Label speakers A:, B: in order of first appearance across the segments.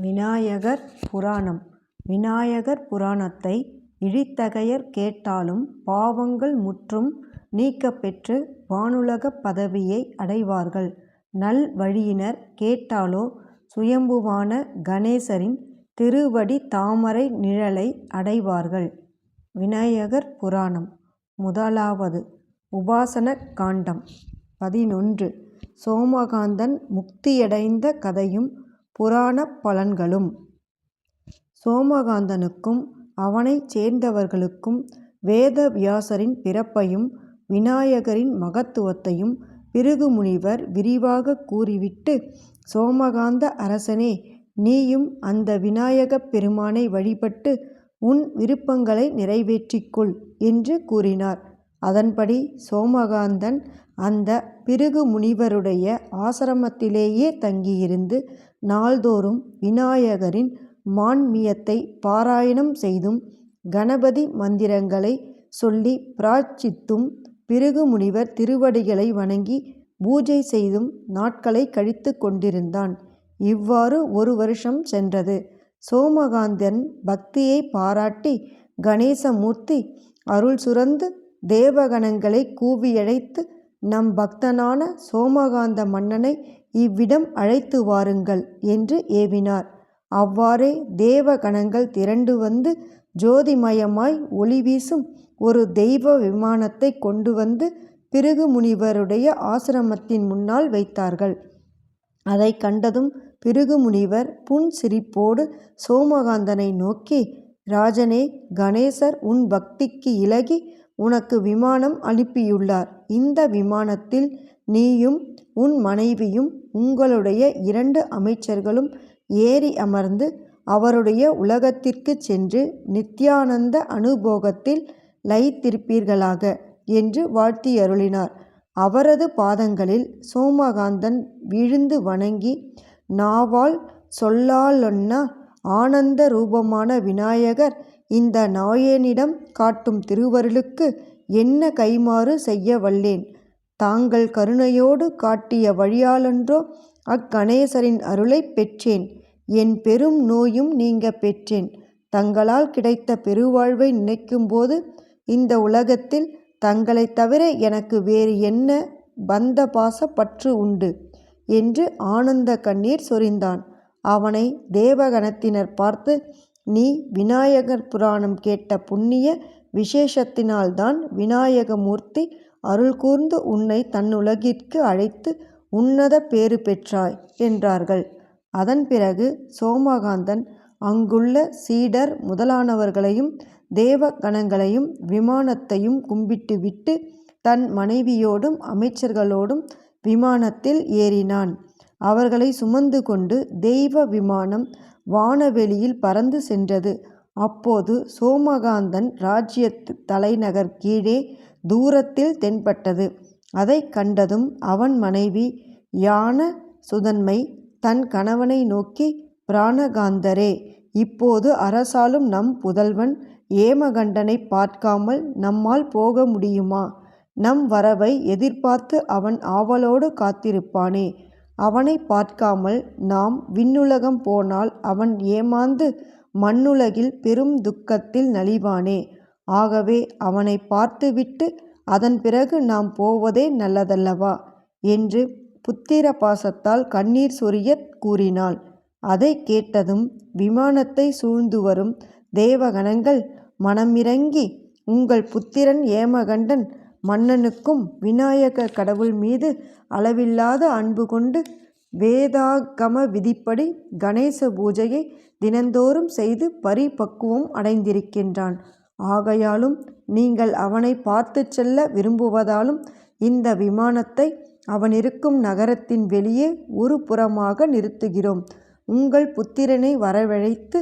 A: விநாயகர் புராணம் விநாயகர் புராணத்தை இழித்தகையர் கேட்டாலும் பாவங்கள் முற்றும் நீக்கப்பெற்று வானுலகப் பதவியை அடைவார்கள். நல் வழியினர் கேட்டாலோ சுயம்புவான கணேசரின் திருவடி தாமரை நிழலை அடைவார்கள். விநாயகர் புராணம் முதலாவது உபாசன காண்டம் பதினொன்று சோமகாந்தன் முக்தியடைந்த கதையும் புராணப் பலன்களும். சோமகாந்தனுக்கும் அவனைச் சேர்ந்தவர்களுக்கும் வேதவியாசரின் பிறப்பையும் விநாயகரின் மகத்துவத்தையும் பிருகுமுனிவர் விரிவாக கூறிவிட்டு சோமகாந்த அரசனே நீயும் அந்த விநாயகப் பெருமானை வழிபட்டு உன் விருப்பங்களை நிறைவேற்றிக்கொள் என்று கூறினார். அதன்படி சோமகாந்தன் அந்தப் பிருகுமுனிவருடைய ஆசிரமத்திலேயே தங்கியிருந்து நாள்தோறும் விநாயகரின் மான்மியத்தை பாராயணம் செய்தும் கணபதி மந்திரங்களை சொல்லி பிரார்த்தித்தும் பிரார்ச்சித்தும் பிருகுமுனிவர் திருவடிகளை வணங்கி பூஜை செய்தும் நாட்களை கழித்து கொண்டிருந்தான். இவ்வாறு ஒரு வருஷம் சென்றது. சோமகாந்தன் பக்தியைப் பாராட்டி கணேசமூர்த்தி அருள் சுரந்து தேவகணங்களை கூவியழைத்து நம் பக்தனான சோமகாந்த மன்னனை இவ்விடம் அழைத்து வாருங்கள் என்று ஏவினார். அவ்வாறே தேவகணங்கள் திரண்டு வந்து ஜோதிமயமாய் ஒளி வீசும் ஒரு தெய்வ விமானத்தைக் கொண்டு வந்து பிருகுமுனிவருடைய ஆசிரமத்தின் முன்னால் வைத்தார்கள். அதைக் கண்டதும் பிருகுமுனிவர் புன்சிரிப்போடு சோமகாந்தனை நோக்கி ராஜனே கணேசர் உன் பக்திக்கு இலகி உனக்கு விமானம் அனுப்பியுள்ளார். இந்த விமானத்தில் நீயும் உன் மனைவியும் உங்களுடைய இரண்டு அமைச்சர்களும் ஏறி அமர்ந்து அவருடைய உலகத்திற்குச் சென்று நித்யானந்த அனுபோகத்தில் லயித்திருப்பீர்களாக என்று வாழ்த்தியருளினார். அவரது பாதங்களில் சோமகாந்தன் விழுந்து வணங்கி நாவால் சொல்லாலொண்ணா ஆனந்த ரூபமான விநாயகர் இந்த நாயேனிடம் காட்டும் திருவருளுக்கு என்ன கைம்மாறு செய்ய வல்லேன்? தாங்கள் கருணையோடு காட்டிய வழியாலன்றோ அக்கணேசரின் அருளைப் பெற்றேன். என் பெரும் நோயும் நீங்க பெற்றேன். தங்களால் கிடைத்த பெருவாழ்வை நினைக்கும்போது இந்த உலகத்தில் தங்களைத் தவிர எனக்கு வேறு என்ன பந்தபாசப் பற்று உண்டு? என்று ஆனந்த கண்ணீர் சொரிந்தான். அவனை தேவகணத்தினர் பார்த்து நீ விநாயகர் புராணம் கேட்ட புண்ணிய விசேஷத்தினால்தான் விநாயகமூர்த்தி அருள் கூர்ந்து தன்னுலகிற்கு அழைத்து உன்னத பேறு பெற்றாய் என்றார்கள். அதன் பிறகு சோமகாந்தன் அங்குள்ள சீடர் முதலானவர்களையும் தேவகணங்களையும் விமானத்தையும் கும்பிட்டுவிட்டு தன் மனைவியோடும் அமைச்சர்களோடும் விமானத்தில் ஏறினான். அவர்களை சுமந்து கொண்டு தெய்வ விமானம் வானவெளியில் பறந்து சென்றது. அப்போது சோமகாந்தன் இராச்சியத்துத் தலைநகர் கீழே தூரத்தில் தென்பட்டது. அதை கண்டதும் அவன் மனைவி யான சுதன்மை தன் கணவனை நோக்கி பிராணகாந்தரே இப்போது அரசாலும் நம் புதல்வன் ஏமகண்டனை பார்க்காமல் நம்மால் போக முடியுமா? நம் வரவை எதிர்பார்த்து அவன் ஆவலோடு காத்திருப்பானே. அவனைப் பார்க்காமல் நாம் விண்ணுலகம் போனால் அவன் ஏமாந்து மண்ணுலகில் பெரும் துக்கத்தில் நலிவானே. ஆகவே அவனை பார்த்துவிட்டு அதன் பிறகு நாம் போவதே நல்லதல்லவா? என்று புத்திர பாசத்தால் கண்ணீர் சொரியக் கூறினாள். அதைக் கேட்டதும் விமானத்தை சூழ்ந்து வரும் தேவகணங்கள் மனமிறங்கி உங்கள் புத்திரன் ஏமகண்டன் மன்னனுக்கும் விநாயக கடவுள் மீது அளவில்லாத அன்பு கொண்டு வேதாகம விதிப்படி கணேச பூஜையை தினந்தோறும் செய்து பரிபக்குவம் அடைந்திருக்கின்றான். ஆகையாலும் நீங்கள் அவனை பார்த்துச் செல்ல விரும்புவதாலும் இந்த விமானத்தை அவனிருக்கும் நகரத்தின் வெளியே ஒரு புறமாக நிறுத்துகிறோம். உங்கள் புத்திரனை வரவழைத்து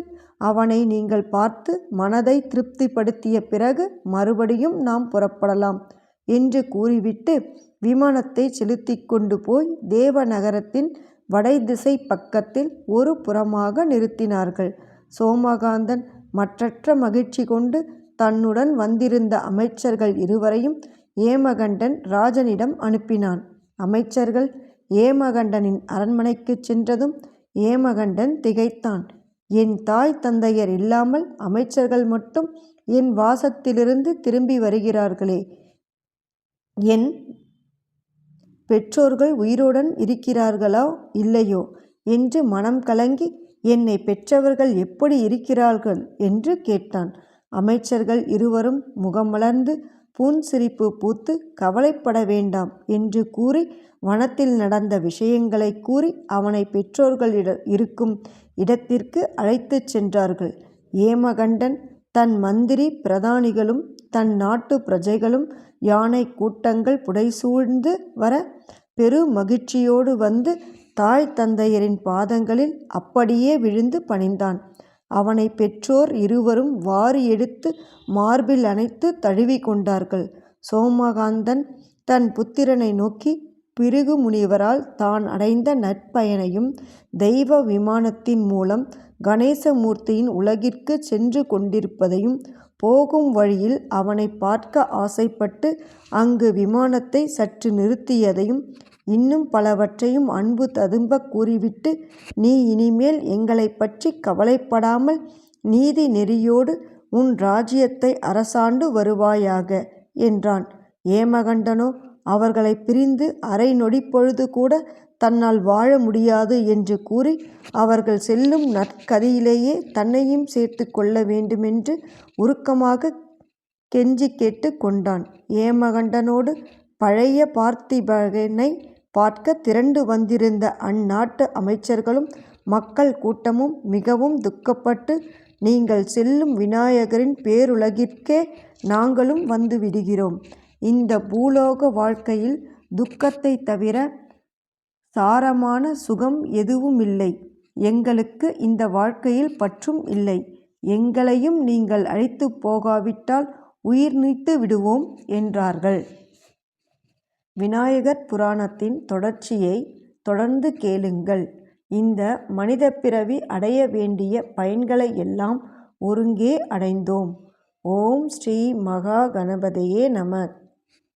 A: அவனை நீங்கள் பார்த்து மனதை திருப்திப்படுத்திய பிறகு மறுபடியும் நாம் புறப்படலாம் என்று கூறிவிட்டு விமானத்தை செலுத்தி கொண்டு போய் தேவநகரத்தின் வடைதிசை பக்கத்தில் ஒரு புறமாக நிறுத்தினார்கள். சோமகாந்தன் மற்றற்ற மகிழ்ச்சி கொண்டு தன்னுடன் வந்திருந்த அமைச்சர்கள் இருவரையும் ஏமகண்டன் ராஜனிடம் அனுப்பினான். அமைச்சர்கள் ஏமகண்டனின் அரண்மனைக்குச் சென்றதும் ஏமகண்டன் திகைத்தான். என் தாய் தந்தையர் இல்லாமல் அமைச்சர்கள் மட்டும் என் வாசத்திலிருந்து திரும்பி வருகிறார்களே. என் பெற்றோர்கள் உயிருடன் இருக்கிறார்களோ இல்லையோ என்று மனம் கலங்கி என்னை பெற்றவர்கள் எப்படி இருக்கிறார்கள் என்று கேட்டான். அமைச்சர்கள் இருவரும் முகமலர்ந்து புன்சிரிப்பு பூத்து கவலைப்பட வேண்டாம் என்று கூறி வனத்தில் நடந்த விஷயங்களைக் கூறி அவனை பெற்றோர்கள் இருக்கும் இடத்திற்கு அழைத்துச் சென்றார்கள். ஏமகண்டன் தன் மந்திரி பிரதானிகளும் தன் நாட்டு பிரஜைகளும் யானை கூட்டங்கள் புடைசூழ்ந்து வர பெரு மகிழ்ச்சியோடு வந்து தாய் தந்தையரின் பாதங்களில் அப்படியே விழுந்து பணிந்தான். அவனை பெற்றோர் இருவரும் வாரி எடுத்து மார்பில் அணைத்து தழுவி கொண்டார்கள். சோமகாந்தன் தன் புத்திரனை நோக்கி பிருகு முனிவரால் தான் அடைந்த நற்பயனையும் தெய்வ விமானத்தின் மூலம் கணேசமூர்த்தியின் உலகிற்கு சென்று கொண்டிருப்பதையும் போகும் வழியில் அவனை பார்க்க ஆசைப்பட்டு அங்கு விமானத்தை சற்று நிறுத்தியதையும் இன்னும் பலவற்றையும் அன்பு ததும்பக் கூறிவிட்டு நீ இனிமேல் எங்களை பற்றி கவலைப்படாமல் நீதி நெறியோடு உன் ராஜ்யத்தை அரசாண்டு வருவாயாக என்றான். ஏமகண்டனோ அவர்களை பிரிந்து அரை கூட தன்னால் வாழ முடியாது என்று கூறி அவர்கள் செல்லும் நற்கதியிலேயே தன்னையும் சேர்த்து கொள்ள வேண்டுமென்று உருக்கமாக கெஞ்சி கேட்டுக் கொண்டான். ஏமகண்டனோடு பழைய பார்த்திபகனை பார்க்க திரண்டு வந்திருந்த அந்நாட்டு அமைச்சர்களும் மக்கள் கூட்டமும் மிகவும் துக்கப்பட்டு நீங்கள் செல்லும் விநாயகரின் பேருலகிற்கே நாங்களும் வந்து விடுகிறோம். இந்த பூலோக வாழ்க்கையில் துக்கத்தை தவிர சாரமான சுகம் எதுவும் இல்லை எங்களுக்கு இந்த வாழ்க்கையில் பற்றும் இல்லை. எங்களையும் நீங்கள் அழைத்துப் போகாவிட்டால் உயிர் நீத்து விடுவோம் என்றார்கள். விநாயகர் புராணத்தின் தொடர்ச்சியை தொடர்ந்து கேளுங்கள். இந்த மனிதப் பிறவி அடைய வேண்டிய பயன்களை எல்லாம் ஒருங்கே அடைந்தோம். ஓம் ஸ்ரீ மகா கணபதியே நம